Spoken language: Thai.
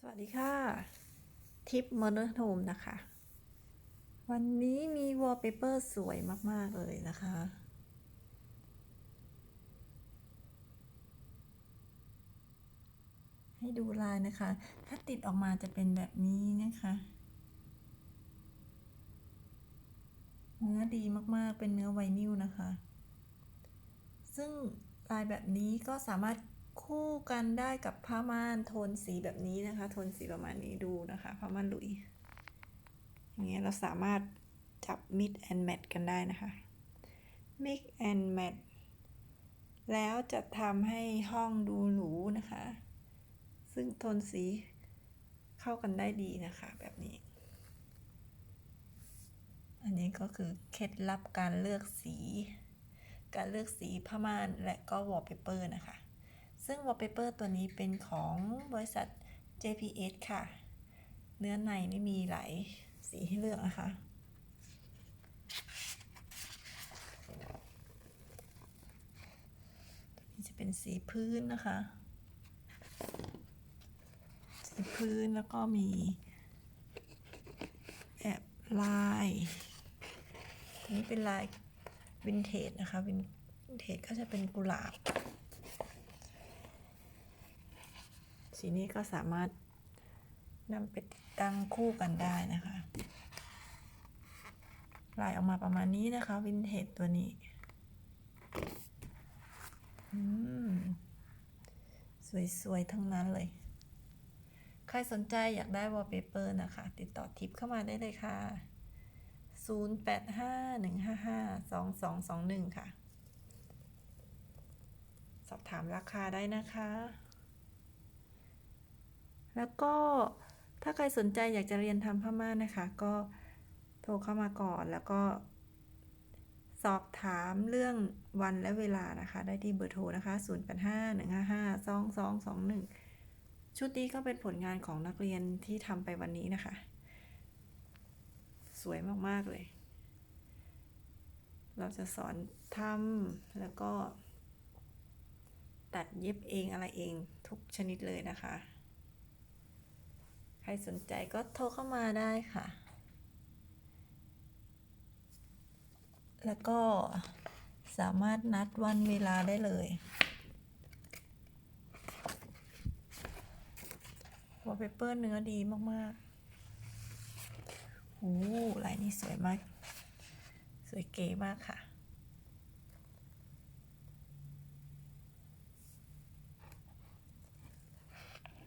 สวัสดีค่ะ ทิปมอ d เ r อร์โฮมนะคะ วันนี้มีวอลเปเปอร์สวยมาก ๆ เลยนะคะ ให้ดูลายนะคะ ถ้าติดออกมาจะเป็นแบบนี้นะคะเนื้อดีมากๆ เป็นเนื้อไวนิลนะคะ ซึ่งลายแบบนี้ก็สามารถ คู่กันได้กับผ้าม่านโทนสีแบบนี้นะคะ โทนสีประมาณนี้ดูนะคะผ้าม่านหลุยอย่างเงี้ยเราสามารถจับ mix and match กันได้นะคะ mix and match แล้วจะทำให้ห้องดูหรูนะคะ ซึ่งโทนสีเข้ากันได้ดีนะคะแบบนี้ อันนี้ก็คือเคล็ดลับการเลือกสี การเลือกสีผ้าม่านและก็วอลเปเปอร์นะคะ ซึ่งวอลเปเปอร์ตัวนี้เป็นของบริษัท JPS ค่ะ เนื้อในนี่มีหลายสีให้เลือกนะคะ นี่จะเป็นสีพื้นนะคะ สีพื้นแล้วก็มีแอบลายนนี้เป็นลายวินเทจนะคะ วินเทจก็จะเป็นกุหลาบ สีนี้ก็สามารถนำไปตั้งคู่กันได้นะคะ ลายออกมาประมาณนี้นะคะ วินเทจตัวนี้อืมสวย ๆ ทั้งนั้นเลย ใครสนใจอยากได้วอลเปเปอร์นะคะ ติดต่อทิปเข้ามาได้เลยค่ะ 0851552221 ค่ะ สอบถามราคาได้นะคะ แล้วก็ถ้าใครสนใจอยากจะเรียนทำผ้าม่านนะคะ ก็โทรเข้ามาก่อนแล้วก็ สอบถามเรื่องวันและเวลานะคะ ได้ที่เบอร์โทรนะคะ 0851552221 ชุดนี้ก็เป็นผลงานของนักเรียนที่ทำไปวันนี้นะคะ สวยมาก ๆ เลย เราจะสอนทำแล้วก็ตัดเย็บเองอะไรเองทุกชนิดเลยนะคะ รสนใจก็โทรเข้ามาได้ค่ะ แล้วก็สามารถนัดวันเวลาได้เลยวอลเปเปอร์เนื้อดีมากๆโอ้ลายนี้สวยมาก สวยเก๋มากค่ะ